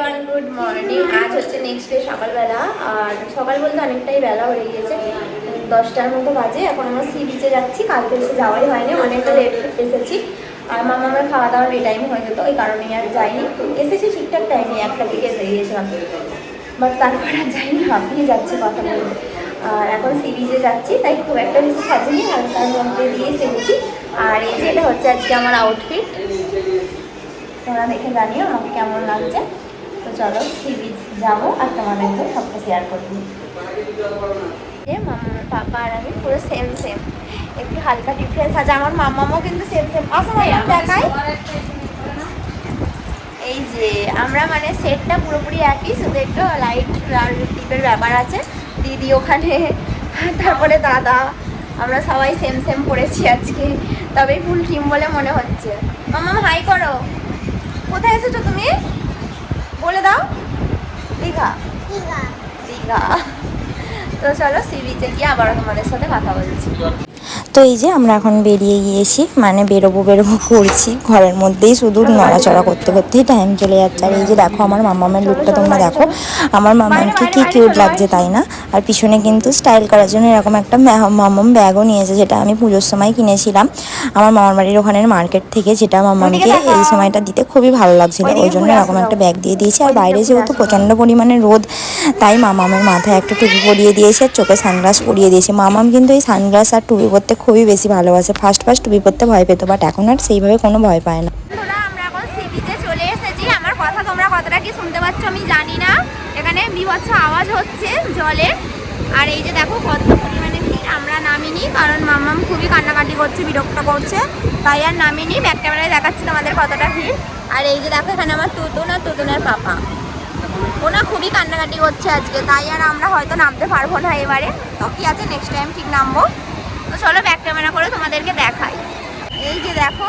Everyone good morning আজ হচ্ছে next day সকালবেলা, আর সকাল বলতে অনেকটাই বেলা হয়ে গিয়েছে দশটার মতো বাজে, এখন আমরা সি বিচে যাচ্ছি। কালকে এসে যাওয়াই হয়নি, অনেকটা লেট এসেছি। আর মামা আমার খাওয়া দাওয়ার এই টাইম হয়ে যেত ওই কারণে আর যাইনি। এসেছি ঠিকঠাক টাইমে একটা দিকে এসে গিয়েছিলাম। বাট তারপর আর যাইনি হাঁপিয়ে যাচ্ছে কথা বলতে। আর এখন সি বিচে যাচ্ছি, তাই খুব একটা বেশি সাজিনি, আর তার মধ্যে দিয়ে এসেছি আর এই যে এটা হচ্ছে আজকে আমার আউটফিট তোমরা দেখে জানিও আমাকে কেমন লাগছে। চলো সি বিচ যাব আর তোমাদেরকে সবটা শেয়ার করব মামা পাপা আর আমি পুরো সেম সেম একটু হালকা ডিফারেন্স আছে আমার মামামও কিন্তু সেম সেম আসো দেখাই। এই যে আমরা মানে সেটটা পুরোপুরি একই শুধু একটু লাইট আর টিপের ব্যাপার আছে। দিদি ওখানে তারপরে দাদা। আমরা সবাই সেম সেম পড়েছি আজকে। তবে ফুল টিম বলে মনে হচ্ছে। মামা হাই করো। কোথায় এসেছ তুমি? বলে দাও। দীঘা। দীঘা। তো চলো সি বিচে গিয়ে আবারও তোমাদের সাথে কথা বলছি। তো এই যে আমরা এখন বেরিয়ে গিয়েছি মানে বেরোবো বেরোবো করছি। ঘরের মধ্যেই শুধু নড়াচড়া করতে করতেই টাইম চলে যাচ্ছে। আর এই যে দেখো আমার মামামের লুকটা তোমরা দেখো আমার মামামকে কি কিউট লাগছে তাই না? আর পিছনে কিন্তু স্টাইল করার জন্য এরকম একটা মামাম ব্যাগও নিয়েছে যেটা আমি পুজোর সময় কিনেছিলাম। আমার মামার বাড়ির ওখানের মার্কেট থেকে যেটা মামামকে এই সময়টা দিতে খুবই ভালো লাগছিল। ওই জন্য এরকম একটা ব্যাগ দিয়ে দিয়েছি। আর বাইরে যেহেতু প্রচণ্ড পরিমাণে রোদ তাই মামামের মাথায় একটা টুপি পরিয়ে দিয়েছে আর চোখে সানগ্লাস পরিয়ে দিয়েছে। মামাম কিন্তু এই সানগ্লাস আর টুপি পরতে খুবই বেশি ভালোবাসে। ফার্স্ট ফার্স্ট টুপি পরতে ভয় পেতো বাট এখন আর সেইভাবে কোনো ভয় পায় না। চলে এসেছি। আমার কথা তোমরা শুনতে পাচ্ছ আমি জানি না। এখানে বিভৎস আওয়াজ হচ্ছে আর এই যে দেখো, কত পরিমাণে ভিড়। আমরা নামিনি, কারণ খুবই কান্নাকাটি করছে, বিরক্ত করছে। তাই আর নামিনি কতটা ভিড়। আর এই যে দেখো, এখানে আমার তুতুন আর তুতুনের পাপা। খুবই কান্নাকাটি করছে আজকে। তাই আর আমরা হয়তো নামতে পারব না এবারে। তো কি আছে? নেক্সট টাইম ঠিক নামবো। তো চলো ব্যাক ক্যামেরা করে তোমাদেরকে দেখাই। এই যে দেখো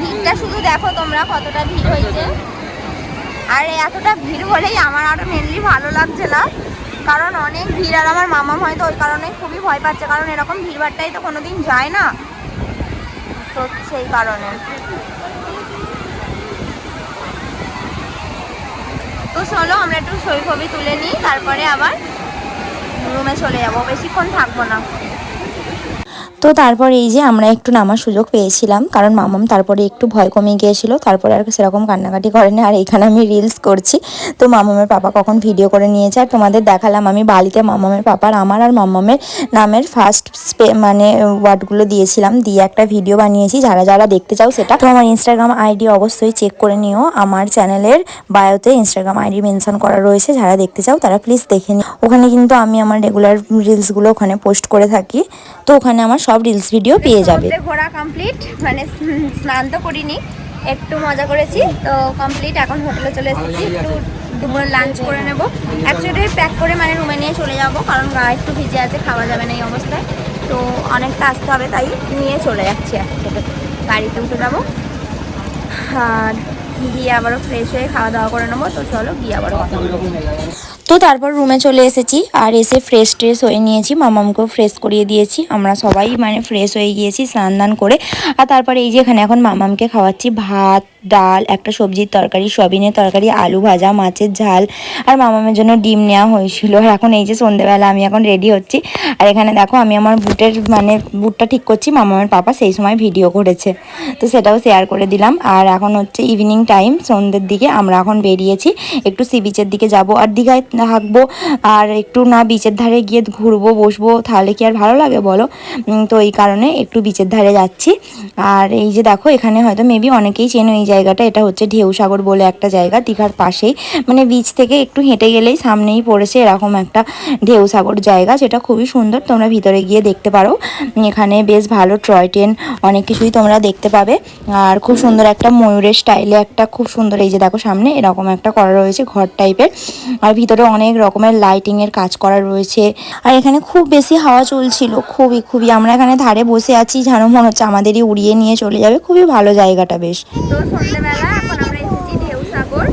ভিড়টা শুধু দেখো তোমরা কতটা ভিড় হয়েছে। আর এতটা ভিড় হলেই আমার আরও মেনলি ভালো লাগছে না। কারণ অনেক ভিড় আর আমার মামা হয়তো ওই কারণে খুবই ভয় পাচ্ছে কারণ এরকম ভিড়ভাড়টাই তো কোনোদিন যায় না। তো সেই কারণে। তো চলো আমরা একটু ছবি তুলে নিই তারপরে আবার রুমে চলে যাব। বেশিক্ষণ থাকব না। তো তারপর এই যে আমরা একটু নামার সুযোগ পেয়েছিলাম, কারণ মামাম তারপরে একটু ভয় কমে গিয়েছিল, তারপরে আর সেরকম কান্নাকাটি করেনি। আর এখানে আমি রিলস করছি, তো মামামের পাপা কখন ভিডিও করে নিয়েছে, আর তোমাদের দেখালাম আমি বালিতে মামামের পাপার, আমার আর মামামের নামের ফার্স্ট স্পে মানে ওয়ার্ডগুলো দিয়েছিলাম, দিয়ে একটা ভিডিও বানিয়েছি, যারা যারা দেখতে চাও সেটা তো আমার ইনস্টাগ্রাম আইডি অবশ্যই চেক করে নিও। আমার চ্যানেলের বায়োতে ইনস্টাগ্রাম আইডি মেনশন করা রয়েছে, যারা দেখতে চাও তারা প্লিজ দেখে নিও। ওখানে কিন্তু আমি আমার রেগুলার রিলসগুলো ওখানে পোস্ট করে থাকি। তো ওখানে আমার সব রিলস ভিডিও পেয়ে যাবে। ঘোরা কমপ্লিট মানে স্নান তো করিনি একটু মজা করেছি তো কমপ্লিট এখন হোটেলে চলে এসেছি একটু দুপুরে লাঞ্চ করে নেব। অ্যাকচুয়ালি প্যাক করে মানে রুমে নিয়ে চলে যাব কারণ গা একটু ভিজে আছে খাওয়া যাবে না এই অবস্থায়। তো অনেকটা আসতে হবে তাই নিয়ে চলে যাচ্ছি একসাথে গাড়িতে উঠে যাব। আর গিয়ে আবারও ফ্রেশ হয়ে খাওয়া দাওয়া করে নেব তো চলো গিয়ে আবারও কথা তো তারপর রুমে চলে এসেছি আর এসে ফ্রেশ ট্রেশ হয়ে নিয়েছি। মামামকেও ফ্রেশ করিয়ে দিয়েছি। আমরা সবাই মানে ফ্রেশ হয়ে গিয়েছি স্নান করে। আর তারপরে এই যে এখানে এখন মামামকে খাওয়াচ্ছি ভাত ডাল, একটা সবজির তরকারি, সয়াবিনের তরকারি, আলু ভাজা, মাছের ঝাল আর মামামের জন্য ডিম নেওয়া হয়েছিল। আর এখন এই যে সন্ধেবেলা, আমি এখন রেডি হচ্ছি। আর এখানে দেখো, আমি আমার বুটের মানে বুটটা ঠিক করছি, মামামের পাপা সেই সময় ভিডিও করেছে। তো সেটাও শেয়ার করে দিলাম। আর এখন হচ্ছে ইভিনিং টাইম সন্ধ্যের দিকে আমরা এখন বেরিয়েছি। একটু সি বিচের দিকে যাব আর দীঘায় থাকব। আর একটু না বিচের ধারে গিয়ে ঘুরবো, বসবো, তাহলে কি আর ভালো লাগে বলো? তো এই কারণে একটু বিচের ধারে যাচ্ছি। আর এই যে দেখো, এখানে হয়তো মেবি অনেকেই চেনো এই জায়গাটা, এটা হচ্ছে ঢেউ সাগর বলে একটা জায়গা দীঘার পাশেই। মানে বিচ থেকে একটু হেঁটে গেলেই সামনেই পড়েছে এরকম একটা ঢেউ সাগর জায়গা, যেটা খুবই সুন্দর, তোমরা ভিতরে গিয়ে দেখতে পারো। এখানে বেশ ভালো টয় ট্রেন, অনেক কিছুই তোমরা দেখতে পাবে। আর খুব সুন্দর একটা ময়ূরের স্টাইলে একটা খুব সুন্দর, এই যে দেখো সামনে, এরকম একটা করা রয়েছে ঘর টাইপের আর ভিতরে অনেক রকমের লাইটিং এর কাজ করা রয়েছে। আর এখানে খুব বেশি হাওয়া চলছিল, খুবই খুবই। আমরা এখানে ধারে বসে আছি, যেন মনে হচ্ছে আমাদেরই উড়িয়ে নিয়ে চলে যাবে। খুবই ভালো জায়গাটা বেশ। সন্ধ্যেবেলা এখন আমরা এসেছি ঢেউ সাগর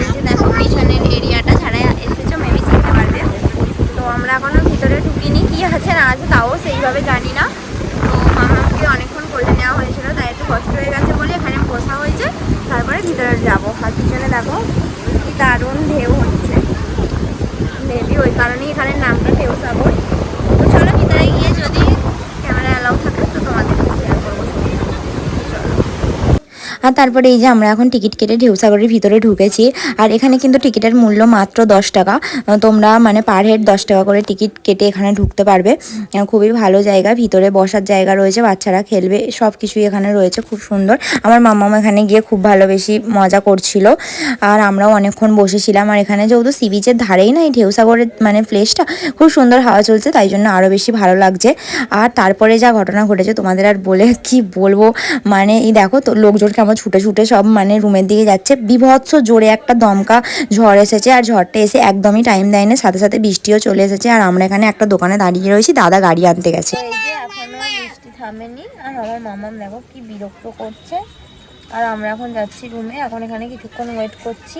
এই যে দেখো, পিছনের এরিয়াটা যারা এসেছ মেবি চিনতে পারবে। তো আমরা এখনও ভিতরে ঢুকিনি। কি আছে না আছে তাও সেইভাবে জানি না। তো মামাকে অনেকক্ষণ কোলে নেওয়া হয়েছিল, তাই একটু কষ্ট হয়ে গেছে বলে এখানে বসা হয়েছে। তারপরে ভিতরে যাব। আর পিছনে দেখো দারুণ ঢেউ হচ্ছে। মেবি ওই কারণেই এখানে নামটা ঢেউ সাগর তো চলো ভিতরে গিয়ে যদি ক্যামেরা অ্যালাউ থাকে তো তোমাদের শেয়ার করব ছবিটা। চলো আর তারপরে এই যে আমরা এখন টিকিট কেটে ঢেউসাগরের ভিতরে ঢুকেছি, আর এখানে কিন্তু টিকিটের মূল্য মাত্র দশ টাকা। তোমরা মানে পার হেড দশ টাকা করে টিকিট কেটে এখানে ঢুকতে পারবে। খুবই ভালো জায়গা, ভিতরে বসার জায়গা রয়েছে, বাচ্চারা খেলবে সব কিছুই এখানে রয়েছে, খুব সুন্দর। আমার মামাম এখানে গিয়ে খুব ভালো বেশি মজা করছিল, আর আমরাও অনেকক্ষণ বসেছিলাম, আর এখানে যেহেতু সি বিচের ধারেই না এই ঢেউসাগরের মানে প্লেসটা খুব সুন্দর হাওয়া চলছে, তাই জন্য আরও বেশি ভালো লাগছে। আর তারপরে যা ঘটনা ঘটেছে, তোমাদের আর বলে কি বলব? মানে এই দেখো তো, লোকজন কেমন ছুটে ছুটে সব মানে রুমের দিকে যাচ্ছে। বিভৎস জোরে একটা দমকা ঝড় এসেছে আর ঝড়টা এসে একদমই টাইম দেয় না সাথে সাথে বৃষ্টিও চলে এসেছে। আর আমরা এখানে একটা দোকানে দাঁড়িয়ে রয়েছি। দাদা গাড়ি আনতে গেছে। থামেনি। আর আমার মামাম দেখো কি বিরক্ত করছে। আর আমরা এখন যাচ্ছি রুমে। এখন এখানে কিছুক্ষণ ওয়েট করছি।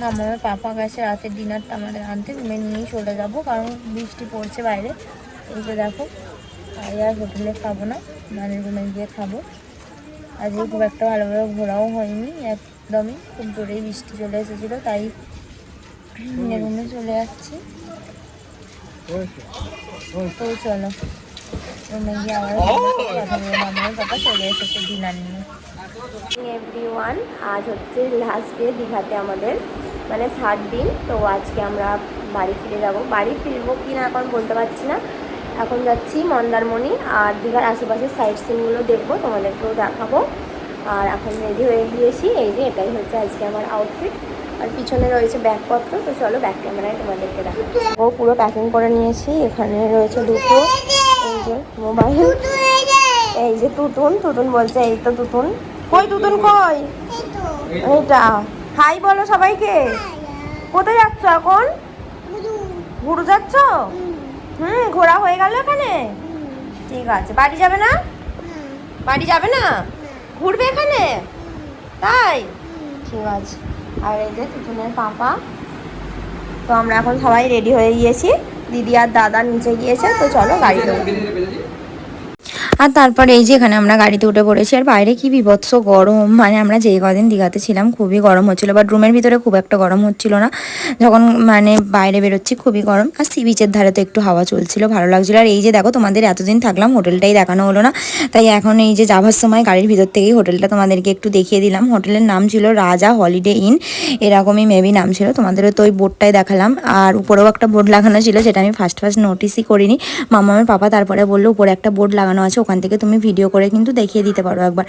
মামামের পাপা গেছে রাতের ডিনারটা আমাদের আনতে। রুমে নিয়েই চলে যাব কারণ বৃষ্টি পড়ছে বাইরে। এই যে দেখো আর হোটেলে খাব না। মানে রুমে গিয়ে খাব। আজকে খুব একটা ভালোভাবে ঘোরাও হয়নি, একদমই খুব জোরেই বৃষ্টি চলে এসেছিল, তাই রুমে চলে যাচ্ছি। তো চলো, রুমে গিয়ে আবার কথা বলব আমার পাপা চলে এসেছে ডিনার নিয়ে। এভরিওয়ান আজ হচ্ছে লাস্ট ডে দীঘাতে আমাদের মানে থার্ড দিন, তো আজকে আমরা বাড়ি ফিরে যাব। বাড়ি ফিরবো কি না এখন বলতে পারছি না এখন যাচ্ছি মন্দারমণি আর দীঘার আশেপাশের সাইড সিনগুলো দেখব তোমাদেরকেও দেখাবো। আর এখন রেডি হয়ে গিয়েছি এই যে এটাই হচ্ছে আজকে আমার আউটফিট আর পিছনে রয়েছে ব্যাগপত্র তো চলো ব্যাক ক্যামেরায় তোমাদেরকে দেখাবো পুরো প্যাকিং করে নিয়েছি এখানে রয়েছে দুটো এই যে মোবাইল এই যে তুতুন তুতুন বলছে এই তো তুতুন। কই তুতুন কই? এইটা। হাই বলো সবাইকে। কোথায় যাচ্ছ এখন? ঘুরু যাচ্ছ? হুম, ঘোরা হয়ে গেল এখানে? ঠিক আছে। বাড়ি যাবে না? বাড়ি যাবে না? ঘুরবে এখানে? তাই? ঠিক আছে। আর এই যে দুজনের পাপা। তো আমরা এখন সবাই রেডি হয়ে গিয়েছি। দিদি আর দাদা নিচে গিয়েছে, তো চলো গাড়িতে। আর তারপরে এই যে এখানে আমরা গাড়িতে উঠে পড়েছি, আর বাইরে কি বিভৎস গরম। মানে আমরা যেই কদিন দীঘাতে ছিলাম খুবই গরম হচ্ছিল বাট রুমের ভিতরে খুব একটা গরম হচ্ছিল না। যখন মানে বাইরে বেরোচ্ছি খুবই গরম, আর সি বিচের ধারে তো একটু হাওয়া চলছিল, ভালো লাগছিল। আর এই যে দেখো তোমাদের এতদিন থাকলাম, হোটেলটাই দেখানো হলো না। তাই এখন এই যে যাবার সময় গাড়ির ভিতর থেকেই হোটেলটা তোমাদেরকে একটু দেখিয়ে দিলাম। হোটেলের নাম ছিল রাজা হলিডে ইন, এরকমই মেবি নাম ছিল। তোমাদেরও তো ওই বোর্ডটাই দেখালাম। আর উপরেও একটা বোর্ড লাগানো ছিল, যেটা আমি ফার্স্ট ফার্স্ট নোটিসই করিনি। মামা মামামের পাপা তারপরে বলল, উপরে একটা বোর্ড লাগানো আছে, ওখান থেকে তুমি ভিডিও করে কিন্তু দেখিয়ে দিতে পারো একবার।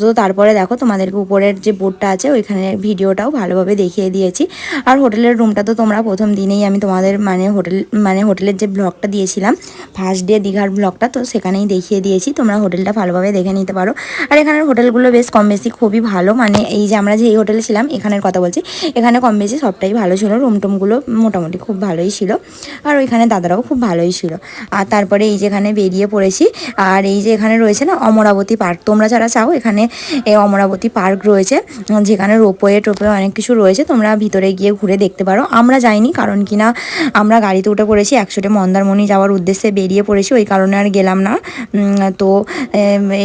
তো তারপরে দেখো তোমাদেরকে উপরের যে বোর্ডটা আছে, ওইখানে ভিডিওটাও ভালোভাবে দেখিয়ে দিয়েছি। আর হোটেলের রুমটা তো তোমরা প্রথম দিনেই আমি তোমাদের মানে হোটেল মানে হোটেলের যে ব্লগটা দিয়েছিলাম ফার্স্ট ডে দীঘার ব্লগটা তো সেখানেই দেখিয়ে দিয়েছি। তোমরা হোটেলটা ভালোভাবে দেখে নিতে পারো। আর এখানের হোটেলগুলো বেশ কম বেশি খুবই ভালো। মানে এই যে আমরা যে এই হোটেলে ছিলাম, এখানের কথা বলছি, এখানে কম বেশি সবটাই ভালো ছিল। রুম টুমগুলো মোটামুটি খুব ভালোই ছিল। আর ওইখানে দাদারাও খুব ভালোই ছিল। আর তারপরে এই যেখানে বেরিয়ে পড়েছি, আর এই যে এখানে রয়েছে না অমরাবতী পার্ক, তোমরা যারা চাও এখানে এই অমরাবতী পার্ক রয়েছে, যেখানে রোপওয়ে টোপওয়ে অনেক কিছু রয়েছে, তোমরা ভিতরে গিয়ে ঘুরে দেখতে পারো। আমরা যাইনি কারণ কি না, আমরা গাড়িতে উঠে পড়েছি একশোটে মন্দারমণি যাওয়ার উদ্দেশ্যে বেরিয়ে পড়েছি, ওই কারণে আর গেলাম না। তো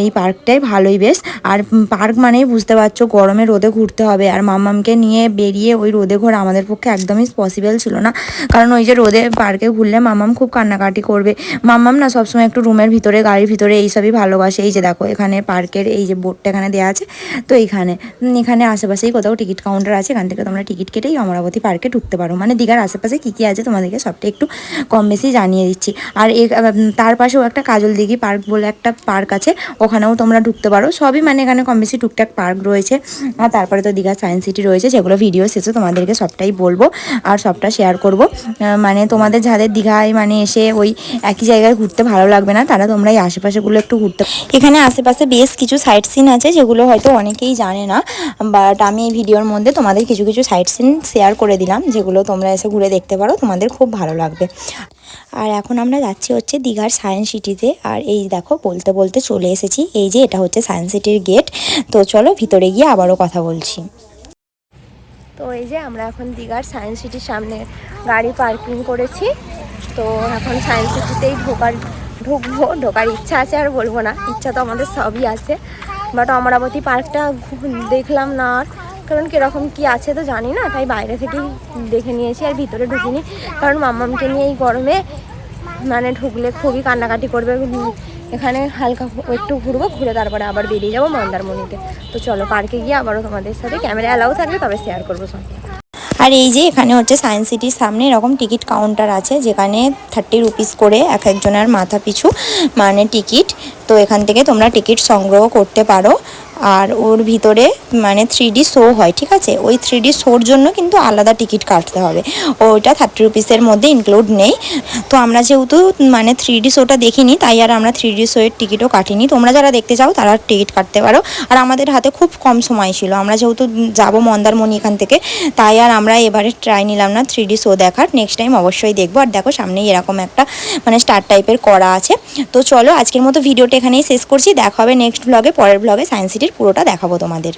এই পার্কটাই ভালোই বেশ। আর পার্ক মানেই বুঝতে পারছ, গরমে রোদে ঘুরতে হবে। আর মাম্মামকে নিয়ে বেরিয়ে ওই রোদে ঘোরা আমাদের পক্ষে একদমই পসিবল ছিল না। কারণ ওই যে রোদে পার্কে ঘুরলে মামাম খুব কান্নাকাটি করবে। মাম্মাম না সবসময় একটু রুমের ভিতরে, গাড়ির ভিতরে এইসবই ভালোবাসে। এই যে দেখো এখানে পার্কের এই যে বোর্ডটা এখানে দেওয়া আছে। তো এইখানে উম, এখানে আশেপাশেই কোথাও টিকিট কাউন্টার আছে এখান থেকে তোমরা টিকিট কেটেই অমরাবতী পার্কে ঢুকতে পারো। মানে দীঘার আশেপাশে কী কী আছে তোমাদেরকে সবটা একটু কম বেশি জানিয়ে দিচ্ছি। আর এ তার পাশেও একটা কাজল দিঘি পার্ক বলে একটা পার্ক আছে ওখানেও তোমরা ঢুকতে পারো। সবই মানে এখানে কম বেশি টুকটাক পার্ক রয়েছে। আর তারপরে তো দীঘা সায়েন্স সিটি রয়েছে যেগুলো ভিডিও শেষে তোমাদেরকে সবটাই বলব আর সবটা শেয়ার করব। মানে তোমাদের যাদের দীঘায় মানে এসে ওই একই জায়গায় ঘুরতে ভালো লাগবে না তারা তোমরা এই আশেপাশেগুলো একটু ঘুরতে এখানে আশেপাশে বেশ কিছু সাইট সিন আছে, যেগুলো হয়তো অনেকেই জানে না বাট আমি এই ভিডিওর মধ্যে তোমাদের কিছু কিছু সাইট সিন শেয়ার করে দিলাম, যেগুলো তোমরা এসে ঘুরে দেখতে পারো, তোমাদের খুব ভালো লাগবে। আর এখন আমরা যাচ্ছি হচ্ছে দীঘার সায়েন্স সিটিতে আর এই দেখো বলতে বলতে চলে এসেছি, এই যে এটা হচ্ছে সায়েন্স সিটির গেট তো চলো ভিতরে গিয়ে আবারও কথা বলছি। তো এই যে আমরা এখন দীঘার সায়েন্স সিটির সামনে গাড়ি পার্কিং করেছি, তো এখন সায়েন্স সিটিতেই ঢোকার ঢুকবো, ঢোকার ইচ্ছা আছে আর বলব না, ইচ্ছা তো আমাদের সবই আছে। বাট অমরাবতী পার্কটা দেখলাম না আর, কারণ কীরকম কি আছে তো জানি না, তাই বাইরে থেকেই দেখে নিয়েছি আর ভিতরে ঢুকিনি। কারণ মাম্মামকে নিয়ে এই গরমে মানে ঢুকলে খুবই কান্নাকাটি করবে। এখানে হালকা একটু ঘুরবো, ঘুরে তারপরে আবার বেরিয়ে যাব মন্দারমণিতে। তো চলো পার্কে গিয়ে আবারও তোমাদের সাথে ক্যামেরা অ্যালাউ থাকলে তবে শেয়ার করব সব আর এই যে এখানে হচ্ছে সায়েন্স সিটির সামনে এরকম টিকিট কাউন্টার আছে, যেখানে থার্টি রুপিস করে এক একজনের মাথা পিছু মানে টিকিট। তো এখান থেকে তোমরা টিকিট সংগ্রহ করতে পারো। আর ওর ভিতরে মানে থ্রি ডি শো হয়, ঠিক আছে? ওই থ্রি ডি শোর জন্য কিন্তু আলাদা টিকিট কাটতে হবে। ওইটা থার্টি রুপিসের মধ্যে ইনক্লুড নেই। তো আমরা যেহেতু মানে থ্রি ডি শোটা দেখিনি, তাই আর আমরা থ্রি ডি শোয়ের টিকিটও কাটিনি। তোমরা যারা দেখতে চাও, তারা টিকিট কাটতে পারো। আর আমাদের হাতে খুব কম সময় ছিল। আমরা যেহেতু যাব মন্দারমণি এখান থেকে, তাই আর আমরা এবারে ট্রাই নিলাম না থ্রি ডি শো দেখার। নেক্সট টাইম অবশ্যই দেখব। আর দেখো, সামনেই এরকম একটা মানে স্টার টাইপের করা আছে। তো চলো, আজকের মতো ভিডিওটা এখানেই শেষ করছি। দেখা হবে নেক্সট ব্লগে পরের ব্লগে সায়েন্স সিটির পুরোটা দেখাবো তোমাদের।